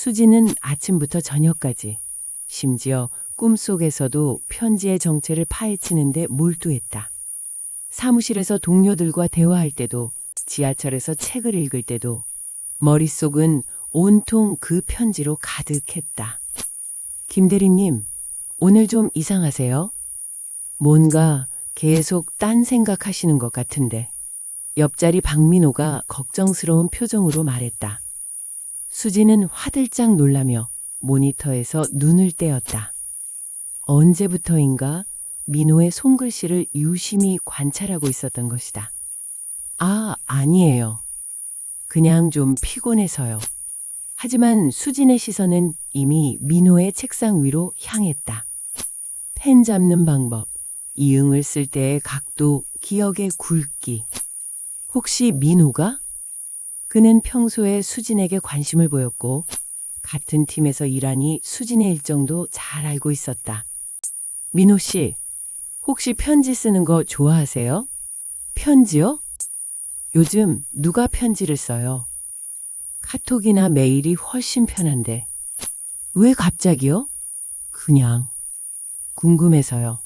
수지는 아침부터 저녁까지 심지어 꿈속에서도 편지의 정체를 파헤치는데 몰두했다. 사무실에서 동료들과 대화할 때도 지하철에서 책을 읽을 때도 머릿속은 온통 그 편지로 가득했다. 김대리님, 오늘 좀 이상하세요? 뭔가 계속 딴 생각하시는 것 같은데. 옆자리 박민호가 걱정스러운 표정으로 말했다. 수지는 화들짝 놀라며 모니터에서 눈을 떼었다. 언제부터인가 민호의 손글씨를 유심히 관찰하고 있었던 것이다. 아, 아니에요. 그냥 좀 피곤해서요. 하지만 수진의 시선은 이미 민호의 책상 위로 향했다. 펜 잡는 방법, 이응을 쓸 때의 각도, 기억의 굵기. 혹시 민호가? 그는 평소에 수진에게 관심을 보였고, 같은 팀에서 일하니 수진의 일정도 잘 알고 있었다. 민호 씨, 혹시 편지 쓰는 거 좋아하세요? 편지요? 요즘 누가 편지를 써요? 카톡이나 메일이 훨씬 편한데. 왜 갑자기요? 그냥. 궁금해서요.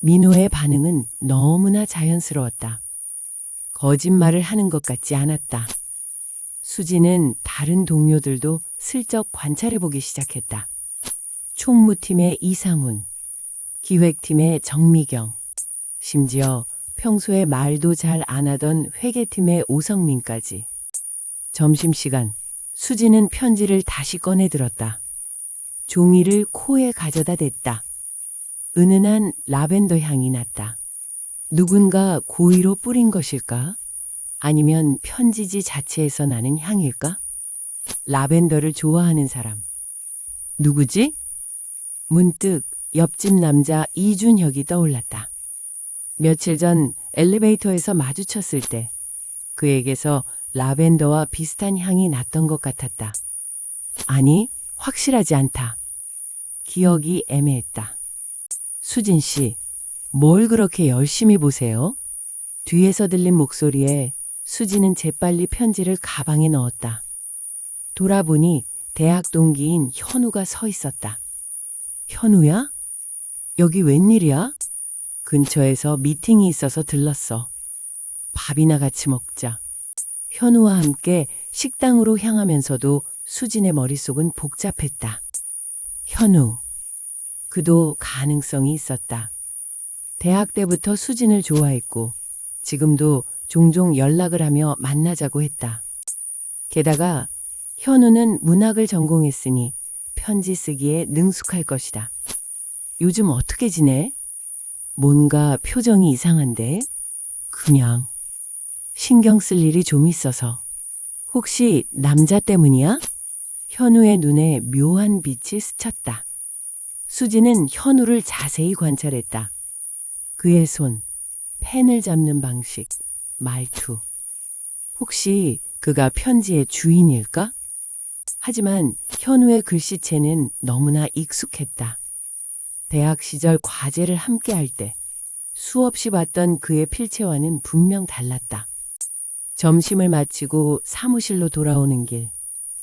민호의 반응은 너무나 자연스러웠다. 거짓말을 하는 것 같지 않았다. 수지는 다른 동료들도 슬쩍 관찰해보기 시작했다. 총무팀의 이상훈, 기획팀의 정미경, 심지어 평소에 말도 잘 안 하던 회계팀의 오성민까지. 점심시간, 수지는 편지를 다시 꺼내 들었다. 종이를 코에 가져다 댔다. 은은한 라벤더 향이 났다. 누군가 고의로 뿌린 것일까? 아니면 편지지 자체에서 나는 향일까? 라벤더를 좋아하는 사람. 누구지? 문득 옆집 남자 이준혁이 떠올랐다. 며칠 전 엘리베이터에서 마주쳤을 때 그에게서 라벤더와 비슷한 향이 났던 것 같았다. 아니, 확실하지 않다. 기억이 애매했다. 수진 씨, 뭘 그렇게 열심히 보세요? 뒤에서 들린 목소리에 수지는 재빨리 편지를 가방에 넣었다. 돌아보니 대학 동기인 현우가 서 있었다. 현우야? 여기 웬일이야? 근처에서 미팅이 있어서 들렀어. 밥이나 같이 먹자. 현우와 함께 식당으로 향하면서도 수진의 머릿속은 복잡했다. 현우. 그도 가능성이 있었다. 대학 때부터 수진을 좋아했고 지금도 종종 연락을 하며 만나자고 했다. 게다가 현우는 문학을 전공했으니 편지 쓰기에 능숙할 것이다. 요즘 어떻게 지내? 뭔가 표정이 이상한데? 그냥. 신경 쓸 일이 좀 있어서. 혹시 남자 때문이야? 현우의 눈에 묘한 빛이 스쳤다. 수지는 현우를 자세히 관찰했다. 그의 손, 펜을 잡는 방식, 말투. 혹시 그가 편지의 주인일까? 하지만 현우의 글씨체는 너무나 익숙했다. 대학 시절 과제를 함께 할 때 수없이 봤던 그의 필체와는 분명 달랐다. 점심을 마치고 사무실로 돌아오는 길,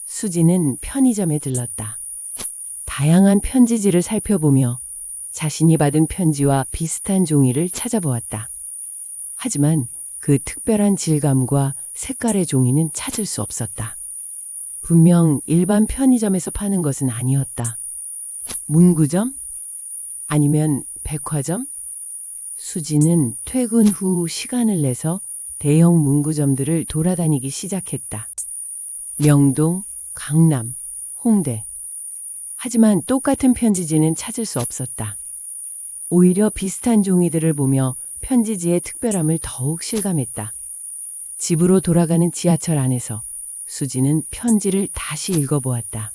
수지는 편의점에 들렀다. 다양한 편지지를 살펴보며 자신이 받은 편지와 비슷한 종이를 찾아보았다. 하지만 그 특별한 질감과 색깔의 종이는 찾을 수 없었다. 분명 일반 편의점에서 파는 것은 아니었다. 문구점? 아니면 백화점? 수지는 퇴근 후 시간을 내서 대형 문구점들을 돌아다니기 시작했다. 명동, 강남, 홍대. 하지만 똑같은 편지지는 찾을 수 없었다. 오히려 비슷한 종이들을 보며 편지지의 특별함을 더욱 실감했다. 집으로 돌아가는 지하철 안에서 수지는 편지를 다시 읽어보았다.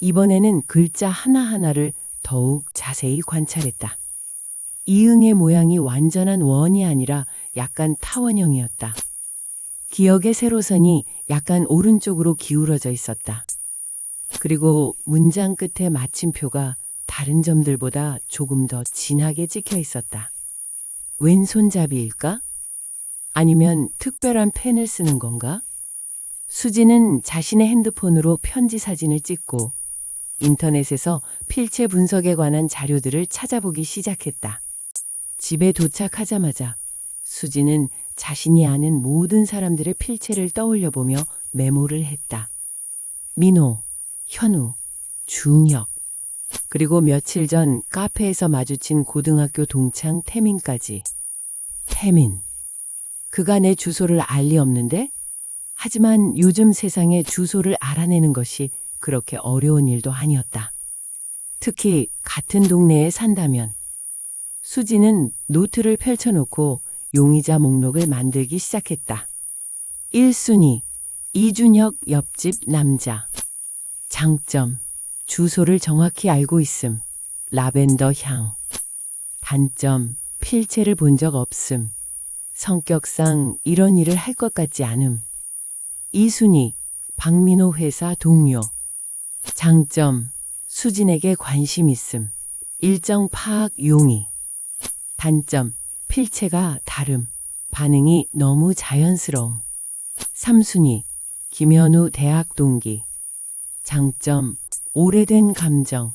이번에는 글자 하나하나를 더욱 자세히 관찰했다. 이응의 모양이 완전한 원이 아니라 약간 타원형이었다. 기억의 세로선이 약간 오른쪽으로 기울어져 있었다. 그리고 문장 끝에 마침표가 다른 점들보다 조금 더 진하게 찍혀 있었다. 왼손잡이일까? 아니면 특별한 펜을 쓰는 건가? 수지는 자신의 핸드폰으로 편지 사진을 찍고 인터넷에서 필체 분석에 관한 자료들을 찾아보기 시작했다. 집에 도착하자마자 수지는 자신이 아는 모든 사람들의 필체를 떠올려 보며 메모를 했다. 민호, 현우, 중혁, 그리고 며칠 전 카페에서 마주친 고등학교 동창 태민까지. 태민. 그가 내 주소를 알 리 없는데? 하지만 요즘 세상에 주소를 알아내는 것이 그렇게 어려운 일도 아니었다. 특히 같은 동네에 산다면. 수지는 노트를 펼쳐놓고 용의자 목록을 만들기 시작했다. 1순위, 이준혁 옆집 남자. 장점, 주소를 정확히 알고 있음. 라벤더 향. 단점, 필체를 본 적 없음. 성격상 이런 일을 할 것 같지 않음. 이순희, 박민호 회사 동료. 장점, 수진에게 관심 있음. 일정 파악 용의. 단점, 필체가 다름. 반응이 너무 자연스러움. 삼순위, 김현우 대학 동기. 장점, 오래된 감정.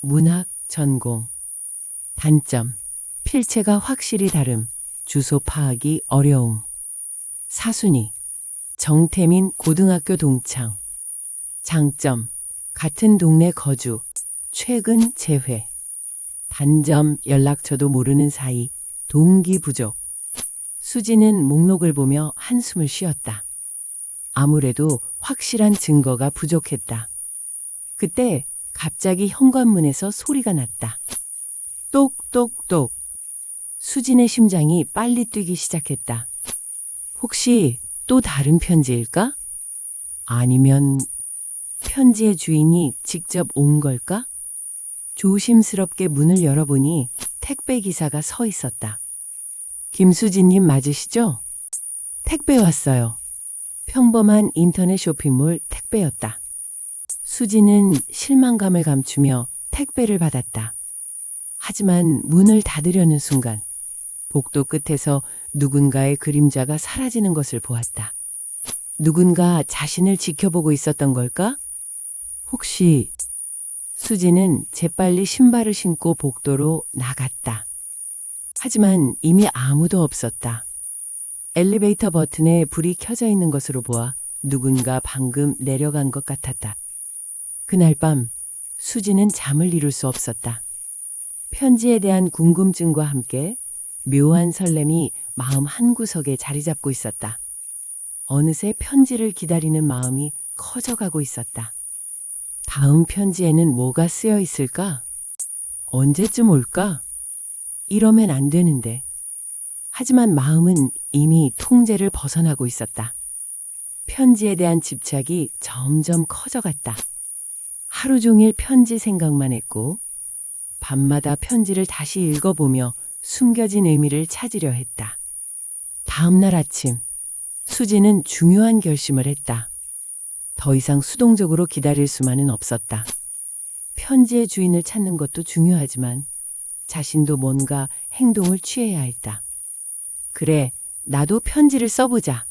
문학 전공. 단점, 필체가 확실히 다름. 주소 파악이 어려움. 사순위, 정태민 고등학교 동창. 장점, 같은 동네 거주, 최근 재회. 단점, 연락처도 모르는 사이, 동기 부족. 수지는 목록을 보며 한숨을 쉬었다. 아무래도 확실한 증거가 부족했다. 그때 갑자기 현관문에서 소리가 났다. 똑똑똑. 수진의 심장이 빨리 뛰기 시작했다. 혹시 또 다른 편지일까? 아니면 편지의 주인이 직접 온 걸까? 조심스럽게 문을 열어보니 택배 기사가 서 있었다. 김수진님 맞으시죠? 택배 왔어요. 평범한 인터넷 쇼핑몰 택배였다. 수지는 실망감을 감추며 택배를 받았다. 하지만 문을 닫으려는 순간 복도 끝에서 누군가의 그림자가 사라지는 것을 보았다. 누군가 자신을 지켜보고 있었던 걸까? 혹시 수지는 재빨리 신발을 신고 복도로 나갔다. 하지만 이미 아무도 없었다. 엘리베이터 버튼에 불이 켜져 있는 것으로 보아 누군가 방금 내려간 것 같았다. 그날 밤 수지는 잠을 이룰 수 없었다. 편지에 대한 궁금증과 함께 묘한 설렘이 마음 한구석에 자리 잡고 있었다. 어느새 편지를 기다리는 마음이 커져가고 있었다. 다음 편지에는 뭐가 쓰여 있을까? 언제쯤 올까? 이러면 안 되는데. 하지만 마음은 이미 통제를 벗어나고 있었다. 편지에 대한 집착이 점점 커져갔다. 하루 종일 편지 생각만 했고, 밤마다 편지를 다시 읽어보며 숨겨진 의미를 찾으려 했다. 다음 날 아침, 수지는 중요한 결심을 했다. 더 이상 수동적으로 기다릴 수만은 없었다. 편지의 주인을 찾는 것도 중요하지만 자신도 뭔가 행동을 취해야 했다. 그래, 나도 편지를 써보자.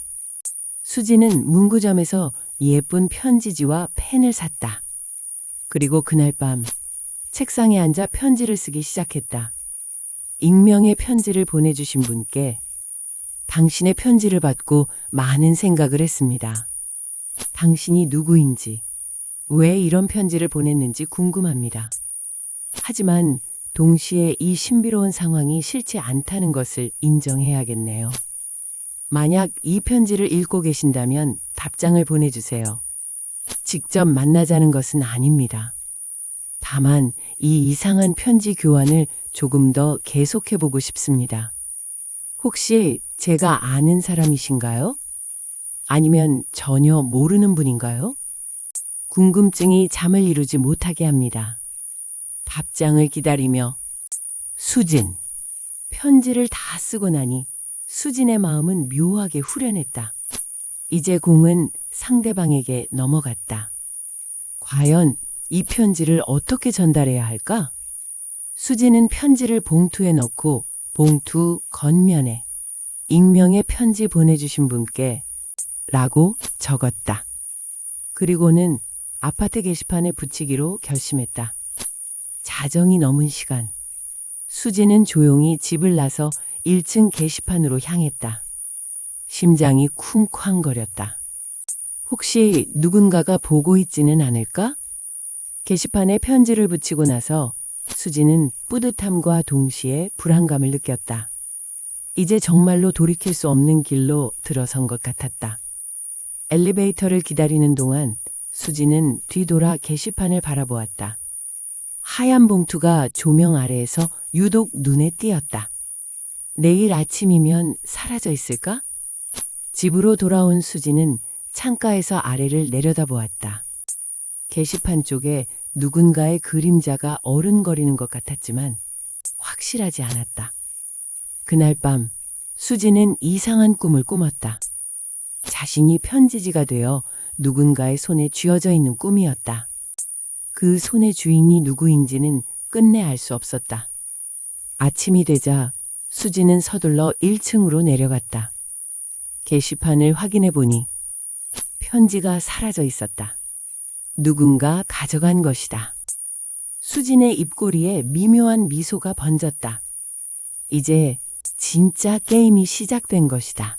수지는 문구점에서 예쁜 편지지와 펜을 샀다. 그리고 그날 밤 책상에 앉아 편지를 쓰기 시작했다. 익명의 편지를 보내주신 분께 당신의 편지를 받고 많은 생각을 했습니다. 당신이 누구인지, 왜 이런 편지를 보냈는지 궁금합니다. 하지만 동시에 이 신비로운 상황이 싫지 않다는 것을 인정해야겠네요. 만약 이 편지를 읽고 계신다면 답장을 보내주세요. 직접 만나자는 것은 아닙니다. 다만 이 이상한 편지 교환을 조금 더 계속해 보고 싶습니다. 혹시 제가 아는 사람이신가요? 아니면 전혀 모르는 분인가요? 궁금증이 잠을 이루지 못하게 합니다. 답장을 기다리며 수진. 편지를 다 쓰고 나니 수진의 마음은 묘하게 후련했다. 이제 공은 상대방에게 넘어갔다. 과연 이 편지를 어떻게 전달해야 할까? 수지는 편지를 봉투에 넣고 봉투 겉면에 익명의 편지 보내주신 분께 라고 적었다. 그리고는 아파트 게시판에 붙이기로 결심했다. 자정이 넘은 시간. 수지는 조용히 집을 나서 1층 게시판으로 향했다. 심장이 쿵쾅거렸다. 혹시 누군가가 보고 있지는 않을까? 게시판에 편지를 붙이고 나서 수지는 뿌듯함과 동시에 불안감을 느꼈다. 이제 정말로 돌이킬 수 없는 길로 들어선 것 같았다. 엘리베이터를 기다리는 동안 수지는 뒤돌아 게시판을 바라보았다. 하얀 봉투가 조명 아래에서 유독 눈에 띄었다. 내일 아침이면 사라져 있을까? 집으로 돌아온 수지는 창가에서 아래를 내려다보았다. 게시판 쪽에 누군가의 그림자가 어른거리는 것 같았지만 확실하지 않았다. 그날 밤 수지는 이상한 꿈을 꾸었다. 자신이 편지지가 되어 누군가의 손에 쥐어져 있는 꿈이었다. 그 손의 주인이 누구인지는 끝내 알 수 없었다. 아침이 되자 수지는 서둘러 1층으로 내려갔다. 게시판을 확인해 보니 편지가 사라져 있었다. 누군가 가져간 것이다. 수진의 입꼬리에 미묘한 미소가 번졌다. 이제 진짜 게임이 시작된 것이다.